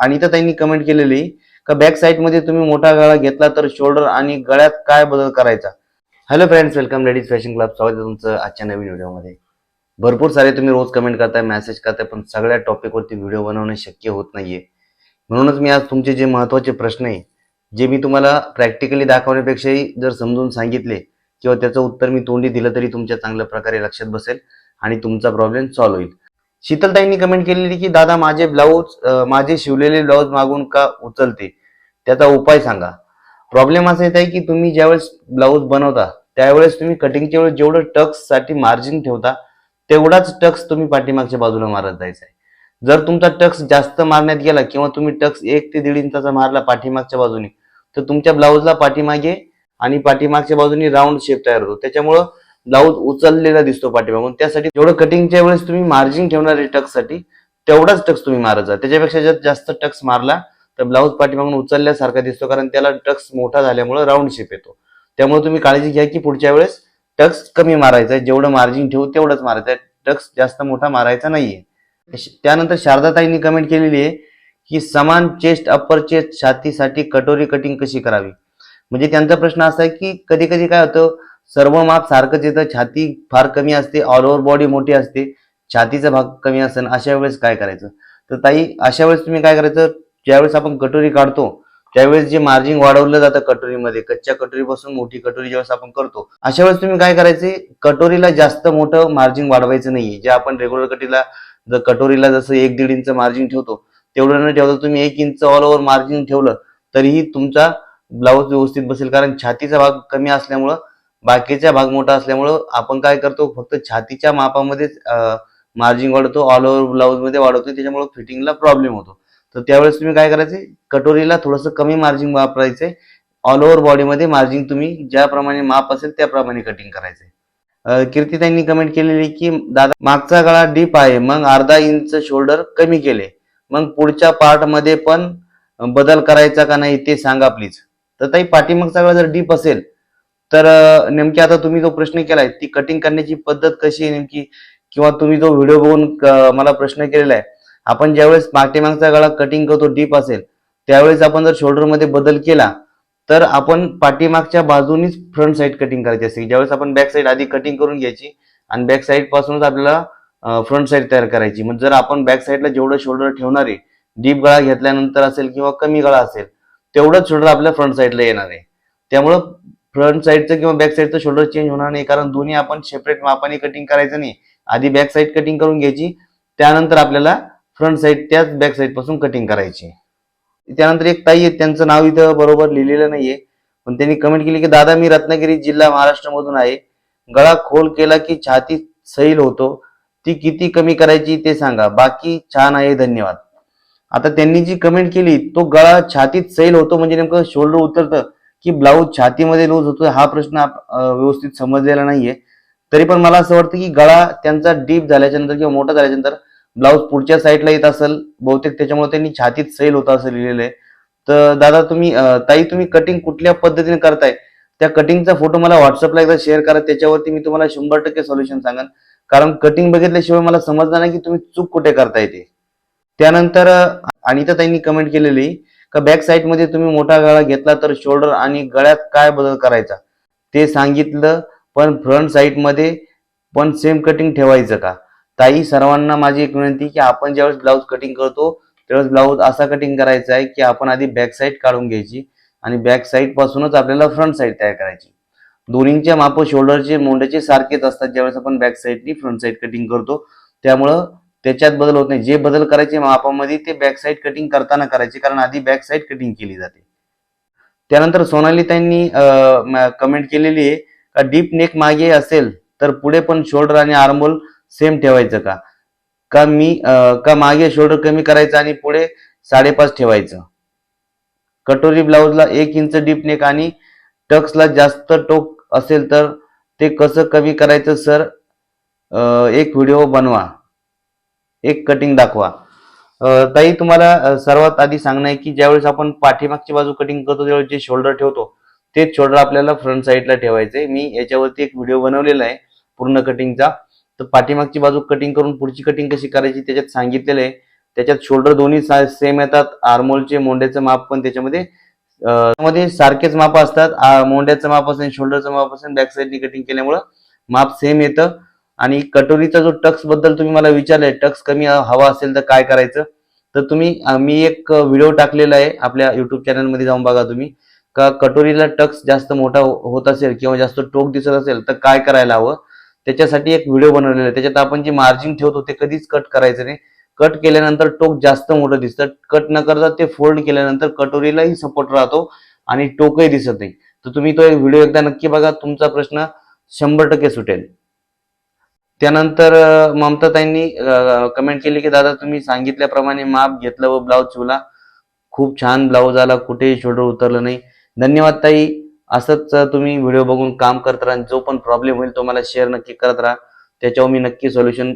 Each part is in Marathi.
आणि इथं त्यांनी कमेंट केलेली का बॅक साईडमध्ये तुम्ही मोठा गळा घेतला तर शोल्डर आणि गळ्यात काय बदल करायचा? Hello friends welcome ladies fashion club स्वागत आहे तुमचं आजच्या नवीन व्हिडिओमध्ये भरपूर सारे तुम्ही रोज कमेंट करताय मेसेज करताय पण सगळ्या टॉपिकवरती व्हिडिओ बनवणं शक्य होत नाहीये. म्हणूनच मी आज तुमचे जे महत्त्वाचे प्रश्न आहे जे मी तुम्हाला प्रॅक्टिकली दाखवण्यापेक्षाही जर समजून सांगितले किंवा त्याचं उत्तर मी तोंडी दिलं तरी तुमच्या चांगल्या प्रकारे लक्षात बसेल आणि तुमचा प्रॉब्लेम सॉल्व्ह होईल. शीतलताईंनी कमेंट केलेली की दादा माझे ब्लाऊज माझे शिवलेले ब्लाऊज मागून का उचलते? त्याचा उपाय सांगा. प्रॉब्लेम असा येत आहे की तुम्ही ज्यावेळेस ब्लाऊज बनवता त्यावेळेस तुम्ही कटिंगच्या वेळेस जेवढं टक्ससाठी मार्जिन ठेवता तेवढाच टक्स तुम्ही पाठीमागच्या बाजूला मारत जायचा आहे जर तुमचा टक्स जास्त मारण्यात गेला किंवा तुम्ही टक्स एक ते दीड इंचाचा मारला पाठीमागच्या बाजूने तर तुमच्या ब्लाऊजला पाठीमागे आणि पाठीमागच्या बाजूने राऊंड शेप तयार होतो. त्याच्यामुळं ब्लाऊज उचललेला दिसतो पाठीमागून. त्यासाठी जेवढं कटिंगच्या वेळेस तुम्ही मार्जिन ठेवणार आहे टक्ससाठी तेवढाच टक्स तुम्ही मारत जा त्याच्यापेक्षा जर जास्त टक्स मारला तर ब्लाऊज पाठीमागून उचलल्यासारखा दिसतो कारण त्याला टक्स मोठा झाल्यामुळे राऊंड शेप येतो. त्यामुळे तुम्ही काळजी घ्या की पुढच्या वेळेस टक्स कमी मारायचा आहे. जेवढं मार्जिन ठेवू तेवढंच मारायचं आहे. टक्स जास्त मोठा मारायचा नाहीये. त्यानंतर शारदाताईंनी कमेंट केलेली आहे की समान चेस्ट अप्पर चेस्ट छातीसाठी कटोरी कटिंग कशी करावी? म्हणजे त्यांचा प्रश्न असा आहे की कधी कधी काय होतं सर्व माप सारखंच येतं छाती फार कमी असते ऑल ओव्हर बॉडी मोठी असते छातीचा भाग कमी असतो अशा वेळेस काय करायचं? तर ताई अशा वेळेस तुम्ही काय करायचं? ज्यावेळेस आपण कटोरी काढतो त्यावेळेस जे मार्जिन वाढवलं जातं कटोरीमध्ये कच्च्या कटोरीपासून मोठी कटोरी ज्यावेळेस आपण करतो अशा वेळेस तुम्ही काय करायचे? कटोरीला जास्त मोठं मार्जिन वाढवायचं नाहीये. जे आपण रेग्युलर कटीला जर कटोरीला जसं एक दीड इंच मार्जिन ठेवतो तेवढं न ठेवता तुम्ही एक इंच ऑल ओव्हर मार्जिन ठेवलं तरीही तुमचा ब्लाऊज व्यवस्थित बसेल. कारण छातीचा भाग कमी असल्यामुळं बाकीचा भाग मोठा असल्यामुळं आपण काय करतो फक्त छातीच्या मापामध्येच मार्जिन वाढवतो ऑल ओव्हर ब्लाऊजमध्ये वाढवतो त्याच्यामुळे फिटिंगला प्रॉब्लेम होतो. तर त्यावेळेस तुम्ही काय करायचे कटोरीला थोडंसं कमी मार्जिन वापरायचे ऑल ओव्हर बॉडीमध्ये मार्जिन तुम्ही ज्याप्रमाणे माप असेल त्याप्रमाणे कटिंग करायचे त्यांनी कमेंट केलेली की दादा मागचा गळा डीप आहे मग अर्धा इंच शोल्डर कमी केले. मग पुढच्या पार्टमध्ये पण बदल करायचा का नाही ते सांगा प्लीज तर ताई पाठीमागचा गळा जर डीप असेल तर नेमकी आता तुम्ही जो प्रश्न केलाय ती कटिंग करण्याची पद्धत कशी आहे नेमकी? किंवा तुम्ही जो व्हिडिओ बघून मला प्रश्न केलेला आहे आपण ज्यावेळेस पाठीमागचा गळा कटिंग करतो डीप असेल त्यावेळेस आपण जर शोल्डरमध्ये बदल केला तर आपण पाठीमागच्या बाजूनीच फ्रंट साईड कटिंग करायची असते. ज्यावेळेस आपण बॅक साईड आधी कटिंग करून घ्यायची आणि बॅक साईड पासूनच आपल्याला फ्रंट साईड तयार करायची. मग जर आपण बॅक साईडला जेवढं शोल्डर ठेवणार आहे डीप गळा घेतल्यानंतर असेल किंवा कमी गळा असेल तेवढंच शोल्डर आपल्या फ्रंट साईडला येणार आहे. त्यामुळं फ्रंट साईडचं किंवा बॅक साईडचं शोल्डर चेंज होणार नाही कारण दोन्ही आपण सेपरेट मापाने कटिंग करायचं नाही. आधी बॅक साईड कटिंग करून घ्यायची त्यानंतर आपल्याला फ्रंट साईड त्याच बॅक साईडपासून कटिंग करायची. त्यानंतर एक ताई आहे त्यांचं नाव इथं बरोबर लिहिलेलं नाहीये पण त्यांनी कमेंट केली की दादा मी रत्नागिरी जिल्हा महाराष्ट्रामधून आहे. गळा खोल केला की छाती सैल होतो. ती किती कमी करायची ते सांगा. बाकी छान आहे धन्यवाद. आता त्यांनी जी कमेंट केली तो गळा छातीत सैल होतो म्हणजे नेमकं शोल्डर उतरतं. की ब्लाऊज छातीमध्ये लूज होतो हा प्रश्न व्यवस्थित समजलेला नाहीये. तरी पण मला असं वाटतं की गळा त्यांचा डीप झाल्याच्यानंतर किंवा मोठा झाल्याच्यानंतर ब्लाऊज पुढच्या साईडला येत असेल बहुतेक त्याच्यामुळे त्यांनी छातीत सैल होता असं लिहिलेलं आहे. तर दादा तुम्ही ताई तुम्ही कटिंग कुठल्या पद्धतीने करताय? त्या कटिंगचा फोटो मला व्हॉट्सअपला एकदा शेअर करा त्याच्यावरती मी तुम्हाला शंभर टक्के सोल्युशन सांगेन. कारण कटिंग बघितल्याशिवाय मला समजणार नाही की तुम्ही चूक कुठे करताय ते. त्यानंतर अनिता ताईंनी कमेंट केलेली का बॅक साईडमध्ये तुम्ही मोठा गळा घेतला तर शोल्डर आणि गळ्यात काय बदल करायचा? ते सांगितलं पण फ्रंट साईडमध्ये पण सेम कटिंग ठेवायचं का? ताई सर्वांना माझी एक विनंती की आपण ज्यावेळेस ब्लाऊज कटिंग करतो त्यावेळेस ब्लाऊज असा कटिंग करायचा आहे की आपण आधी बॅक साईड काढून घ्यायची आणि बॅक साईड पासूनच आपल्याला फ्रंट साईड तयार करायची. दोन्हीच्या माप शोल्डरचे मोंड्याचे सारखेच असतात ज्यावेळेस आपण बॅक साईडनी फ्रंट साईड कटिंग करतो. त्यामुळं त्याच्यात बदल होत नाही. जे बदल करायचे मापामध्ये ते बॅक साईड कटिंग करताना करायचे. कारण आधी बॅक साईड कटिंग केली जाते. त्यानंतर सोनाली त्यांनी कमेंट केलेली आहे का डीप नेक मागे असेल तर पुढे पण शोल्डर आणि आर्मोल सेम ठेवायचं का? का मी का मागे शोल्डर कमी करायचं आणि पुढे साडेपाच ठेवायचं? कटोरी ब्लाऊजला एक इंच डीप नेक आणि टक्सला जास्त टोक असेल तर ते कसं कमी करायचं सर एक व्हिडिओ बनवा. एक कटिंग दाखवा. ताई तुम्हाला सर्वात आधी सांगणं आहे की ज्यावेळेस आपण पाठीमागची बाजू कटिंग करतो त्यावेळेस जे शोल्डर ठेवतो तेच शोल्डर आपल्याला फ्रंट साईडला ठेवायचे मी याच्यावरती एक व्हिडिओ बनवलेला आहे पूर्ण कटिंगचा तर पाठीमागची बाजू कटिंग करून पुढची कटिंग कशी करायची त्याच्यात सांगितलेलं आहे. त्याच्यात शोल्डर दोन्ही सेम येतात. आर्मोलचे मोंड्याचं माप पण त्याच्यामध्ये त्यामध्ये सारखेच माप असतात. मोंड्याचं माप असेल शोल्डरचं माप असेल बॅक साईडनी कटिंग केल्यामुळं माप सेम येतं. आणि कटोरीचा जो टक्सबद्दल तुम्ही मला विचारलंय टक्स कमी हवा असेल तर काय करायचं? तर तुम्ही मी एक व्हिडिओ टाकलेला आहे आपल्या युट्यूब चॅनलमध्ये जाऊन बघा तुम्ही. का कटोरीला टक्स जास्त मोठा हो-, होत असेल किंवा जास्त टोक दिसत असेल तर काय करायला हवं? त्याच्यासाठी एक व्हिडिओ बनवलेला आहे. त्याच्यात आपण जे मार्जिन ठेवतो ते कधीच कट करायचं नाही. कट केल्यानंतर टोक जास्त मोठं दिसतं. कट न करता ते फोल्ड केल्यानंतर कटोरीलाही सपोर्ट राहतो आणि टोकही दिसत नाही. तर तुम्ही तो एक व्हिडिओ एकदा नक्की बघा. तुमचा प्रश्न शंभर टक्के सुटेल. त्यानंतर ममताताईंनी कमेंट केली की दादा तुम्ही सांगितल्याप्रमाणे माप घेतलं व ब्लाऊज शिवला. खूप छान ब्लाऊज आला कुठेही शोल्डर उतरलं नाही. धन्यवाद ताई. असंच तुम्ही व्हिडिओ बघून काम करत राहा जो पण प्रॉब्लेम होईल तो मला शेअर नक्की करत राहा. त्याच्यावर मी नक्की सोल्युशन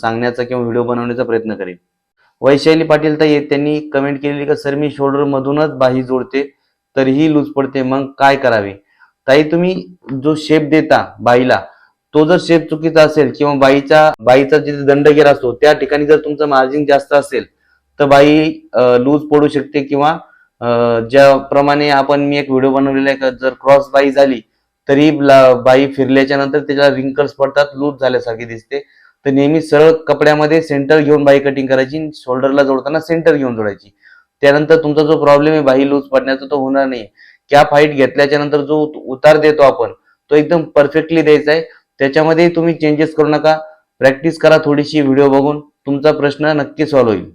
सांगण्याचा किंवा व्हिडिओ बनवण्याचा प्रयत्न करेन. वैशाली पाटील ताई त्यांनी कमेंट केलेली का सर मी शोल्डर मधूनच बाही जोडते तरीही लूज पडते. मग काय करावे? ताई तुम्ही जो शेप देता बाईला तो जर शेप चुकीचा असेल किंवा बाईचा बाईचा जिथे दंडगीर असतो त्या ठिकाणी जर तुमचं मार्जिन जास्त असेल तर बाई लूज पडू शकते किंवा ज्याप्रमाणे आपण मी एक व्हिडिओ बनवलेला आहे का जर क्रॉस बाई झाली तरी बाई फिरल्याच्या नंतर त्याच्या रिंकल्स पडतात लूज झाल्यासारखी दिसते. तर नेहमी सरळ कपड्यामध्ये सेंटर घेऊन बाई कटिंग करायची शोल्डरला जोडताना सेंटर घेऊन जोडायची. त्यानंतर तुमचा जो प्रॉब्लेम आहे बाई लूज पडण्याचा तो होणार नाही कॅप हाईट घेतल्याच्या नंतर जो उतार देतो आपण तो एकदम परफेक्टली द्यायचा आहे. त्याच्यामध्ये तुम्ही चेंजेस करू नका. प्रॅक्टिस करा थोडीशी व्हिडिओ बघून. तुमचा प्रश्न नक्की सॉल्व्ह होईल.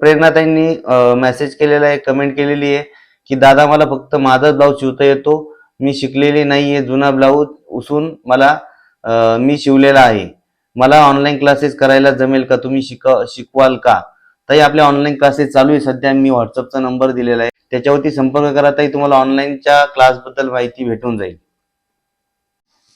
प्रेरणाताईंनी मेसेज केलेला आहे कमेंट केलेली आहे की दादा मला फक्त माझा ब्लाऊज शिवता येतो. मी शिकलेली नाहीये जुना ब्लाऊज उसून मला मी शिवलेला आहे. मला ऑनलाईन क्लासेस करायला जमेल का? तुम्ही शिक शिकवाल का? ताई आपल्या ऑनलाईन क्लासेस चालू आहे सध्या. मी व्हॉट्सअपचा नंबर दिलेला आहे. त्याच्यावरती संपर्क करा ताई. तुम्हाला ऑनलाईनच्या क्लासबद्दल माहिती भेटून जाईल.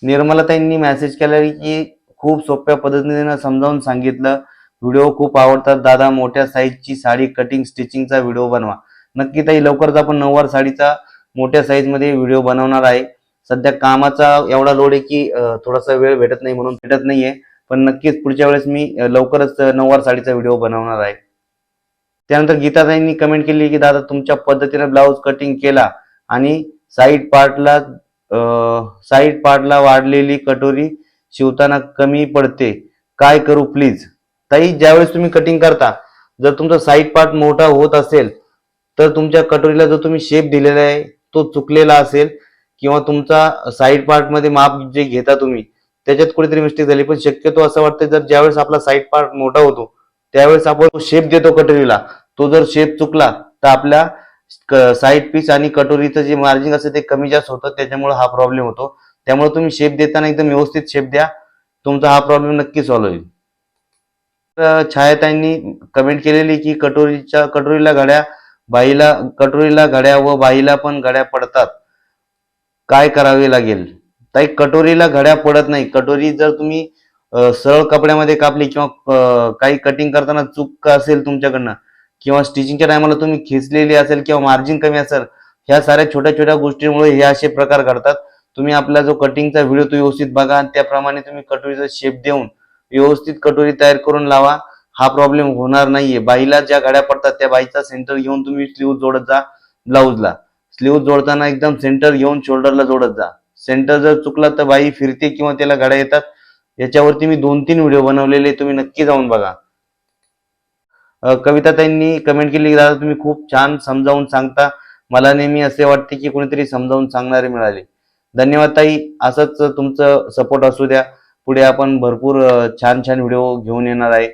निर्मलाताईंनी मेसेज केला की खूप सोप्या पद्धतीने समजावून सांगितलं. व्हिडिओ खूप आवडतात. दादा मोठ्या साईजची साडी कटिंग स्टिचिंगचा व्हिडिओ बनवा. नक्की ताई लवकरच आपण नऊवार साडीचा मोठ्या साईजमध्ये व्हिडिओ बनवणार आहे. सध्या कामाचा एवढा लोड आहे की थोडासा वेळ भेटत नाही म्हणून भेटत नाहीये. पण नक्कीच पुढच्या वेळेस मी लवकरच नऊवार साडीचा व्हिडिओ बनवणार आहे. त्यानंतर गीताताईंनी कमेंट केली की दादा तुमच्या पद्धतीने ब्लाऊज कटिंग केला आणि साईड पार्टला साईड पार्टला वाढलेली कटोरी शिवताना कमी पडते. काय करू प्लीज ताई ज्यावेळेस तुम्ही कटिंग करता जर तुमचा साईड पार्ट मोठा होत असेल तर तुमच्या कटोरीला जो तुम्ही शेप दिलेला आहे तो चुकलेला असेल किंवा तुमचा साईड पार्टमध्ये माप जे घेता तुम्ही त्याच्यात कुठेतरी मिस्टेक झाली. पण शक्यतो असं वाटतं जर ज्यावेळेस आपला साईड पार्ट मोठा होतो त्यावेळेस आपण शेप देतो कटोरीला. तो जर शेप चुकला तर आपल्या साईड पीस आणि कटोरीचं जे मार्जिन असतं ते कमी जास्त होतं त्याच्यामुळे हा प्रॉब्लेम होतो. त्यामुळे तुम्ही शेप देताना एकदम व्यवस्थित शेप द्या. तुमचा हा प्रॉब्लेम नक्की सॉल्व्ह होईल. तर छायाताईंनी कमेंट केलेली की कटोरीच्या कटोरीला घड्या बाईला कटोरीला घड्या व बाईला पण घड्या पडतात. काय करावे लागेल? ताई कटोरीला घड्या पडत नाही. कटोरी जर तुम्ही सरळ कपड्यामध्ये कापली किंवा काही कटिंग करताना चूक असेल तुमच्याकडनं किंवा स्टिचिंगच्या टायमाला तुम्ही खेचलेली असेल किंवा मार्जिन कमी असेल ह्या साऱ्या छोट्या छोट्या गोष्टींमुळे हे असे प्रकार घडतात. तुम्ही आपला जो कटिंगचा व्हिडिओ तो व्यवस्थित बघा आणि त्याप्रमाणे तुम्ही कटोरीचा शेप देऊन व्यवस्थित कटोरी तयार करून लावा. हा प्रॉब्लेम होणार नाहीये. बाईला ज्या गाड्या पडतात त्या बाईचा सेंटर घेऊन तुम्ही स्लीव जोडत जा ब्लाऊजला स्लीव जोडताना एकदम सेंटर घेऊन शोल्डरला जोडत जा. सेंटर जर चुकला तर बाई फिरते किंवा त्याला गाड्या येतात. याच्यावरती मी दोन तीन व्हिडिओ बनवलेले तुम्ही नक्की जाऊन बघा. कविता कविताताईंनी कमेंट केली की दादा तुम्ही खूप छान समजावून सांगता. मला नेहमी असे वाटते की कोणीतरी समजावून सांगणारे मिळाले. धन्यवाद ताई. असंच तुमचं सपोर्ट असू द्या. पुढे आपण भरपूर छान छान व्हिडिओ घेऊन येणार आहे.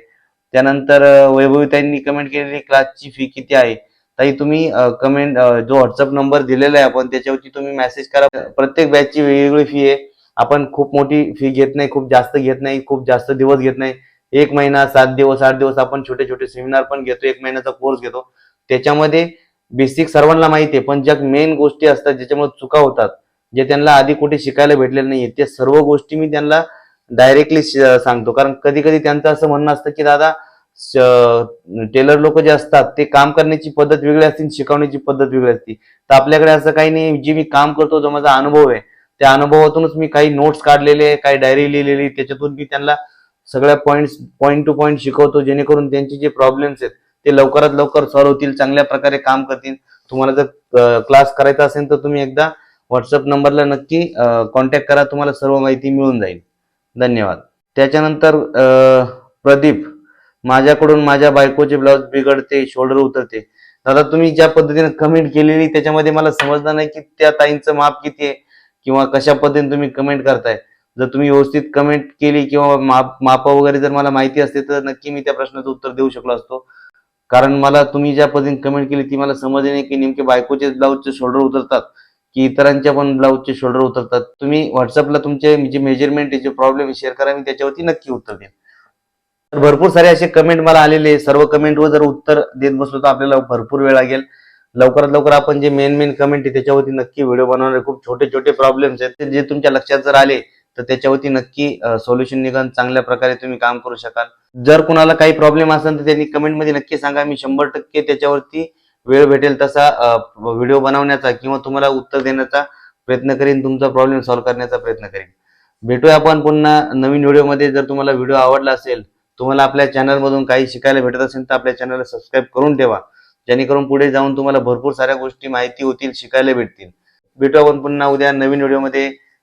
त्यानंतर वैभवी वैभवीताईंनी कमेंट केलेली क्लासची फी किती आहे? ताई तुम्ही कमेंट जो व्हॉट्सअप नंबर दिलेला आहे आपण त्याच्यावरती तुम्ही मेसेज करा. प्रत्येक बॅचची वेगवेगळी फी आहे. आपण खूप मोठी फी घेत नाही खूप जास्त घेत नाही खूप जास्त दिवस घेत नाही. एक महिना सात दिवस आठ दिवस आपण छोटे छोटे सेमिनार पण घेतो एक महिन्याचा कोर्स घेतो. त्याच्यामध्ये बेसिक सर्वांना माहिती आहे पण ज्या मेन गोष्टी असतात ज्याच्यामुळे चुका होतात जे त्यांना आधी कुठे शिकायला भेटलेलं नाहीये त्या सर्व गोष्टी मी त्यांना डायरेक्टली सांगतो. कारण कधी कधी त्यांचं असं म्हणणं असतं की दादा टेलर लोक जे असतात ते काम करण्याची पद्धत वेगळी असते शिकवण्याची पद्धत वेगळी असते. तर आपल्याकडे असं काही नाही जे मी काम करतो जो माझा अनुभव आहे त्या अनुभवातूनच मी काही नोट्स काढलेले काही डायरी लिहिलेली त्याच्यातून मी त्यांना सगळ्या पॉईंट्स पॉईंट टू पॉईंट शिकवतो जेणेकरून त्यांचे जे प्रॉब्लेम्स आहेत ते लवकरात लवकर सॉल्व्ह होतील चांगल्या प्रकारे काम करतील. तुम्हाला जर क्लास करायचा असेल तर तुम्ही एकदा व्हॉट्सअप नंबरला नक्की कॉन्टॅक्ट करा तुम्हाला सर्व माहिती मिळून जाईल. धन्यवाद. त्याच्यानंतर प्रदीप माझ्याकडून माझ्या बायकोचे ब्लाऊज बिघडते शोल्डर उतरते. दादा तुम्ही ज्या पद्धतीने कमेंट केलेली त्याच्यामध्ये मला समजलं नाही की त्या ताईंचं माप किती आहे किंवा कशा पद्धतीने तुम्ही कमेंट करताय. जर तुम्ही व्यवस्थित कमेंट केली किंवा माप माप वगैरे जर मला माहिती असते तर नक्की मी त्या प्रश्नाचं उत्तर देऊ शकलो असतो. कारण मला तुम्ही ज्या पद्धतीने कमेंट केली ती मला समजली नाही की नेमके बायकोचे ब्लाऊजचे शोल्डर उतरतात की इतरांच्या पण ब्लाऊजचे शोल्डर उतरतात. तुम्ही व्हॉट्सअपला तुमचे जे मेजरमेंट जे प्रॉब्लेम शेअर करा मी त्याच्यावरती नक्की उत्तर देईन. तर भरपूर सारे असे कमेंट मला आलेले सर्व कमेंटवर जर उत्तर देत बसलो तर आपल्याला भरपूर वेळ लागेल. लवकरात लवकर आपण जे मेन मेन कमेंट आहे त्याच्यावरती नक्की व्हिडिओ बनवणार खूप छोटे छोटे प्रॉब्लेम्स आहेत ते जे तुमच्या लक्षात जर आले तर त्याच्यावरती नक्की सोल्युशन निघून चांगल्या प्रकारे तुम्ही काम करू शकाल. जर कुणाला काही प्रॉब्लेम असेल तर त्यांनी कमेंटमध्ये नक्की सांगा. मी शंभर टक्के त्याच्यावरती वेळ भेटेल तसा व्हिडिओ बनवण्याचा किंवा तुम्हाला उत्तर देण्याचा प्रयत्न करीन तुमचा प्रॉब्लेम सॉल्व्ह करण्याचा प्रयत्न करीन. भेटूया आपण पुन्हा नवीन व्हिडिओमध्ये जर तुम्हाला व्हिडिओ आवडला असेल तुम्हाला आपल्या चॅनलमधून काही शिकायला भेटत असेल तर आपल्या चॅनलला सबस्क्राईब करून ठेवा. जेणेकरून पुढे जाऊन तुम्हाला भरपूर साऱ्या गोष्टी माहिती होतील शिकायला भेटतील. भेटू आपण पुन्हा उद्या नवीन व्हिडिओमध्ये